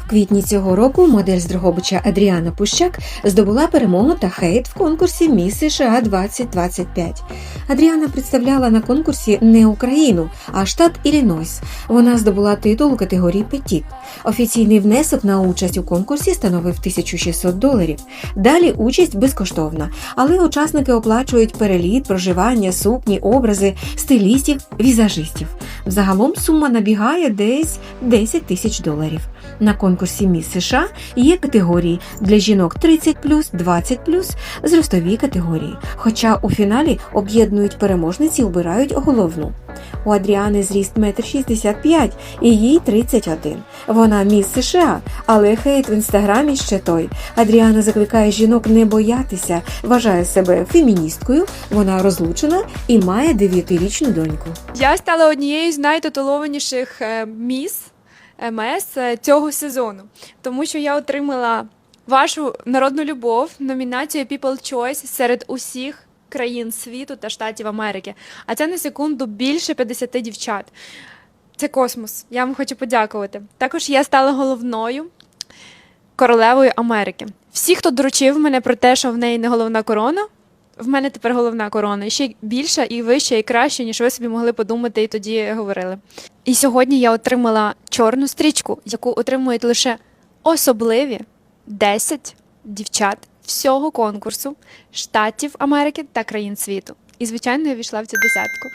В квітні цього року модель з Дрогобича Адріана Пущак здобула перемогу та хейт в конкурсі Міс США 2025. Адріана представляла на конкурсі не Україну, а штат Іллінойс. Вона здобула титул у категорії Петіт. Офіційний внесок на участь у конкурсі становив 1600 доларів. Далі участь безкоштовна, але учасники оплачують переліт, проживання, сукні, образи, стилістів, візажистів. Загалом сума набігає десь 10 тисяч доларів. На конкурсі Міс США є категорії для жінок 30 20 зростові категорії. Хоча у фіналі об'єднують переможниці обирають головну. У Адріани зріст 1,65 м і їй 31. Вона міс США, але хейт в інстаграмі ще той. Адріана закликає жінок не боятися, вважає себе феміністкою, вона розлучена і має 9-річну доньку. Я стала однією з найтитулованіших е, міс МС е, цього сезону, тому що я отримала вашу народну любов, номінацію People Choice серед усіх країн світу та штатів Америки. А це на секунду більше 50 дівчат. Це космос. Я вам хочу подякувати. Також я стала головною королевою Америки. Всі, хто доручив мене про те, що в неї не головна корона, в мене тепер головна корона. Ще більша, і вища, і краща, ніж ви собі могли подумати і тоді говорили. І сьогодні я отримала чорну стрічку, яку отримують лише особливі 10 дівчат всього конкурсу штатів Америки та країн світу. І, звичайно, я війшла в цю десятку.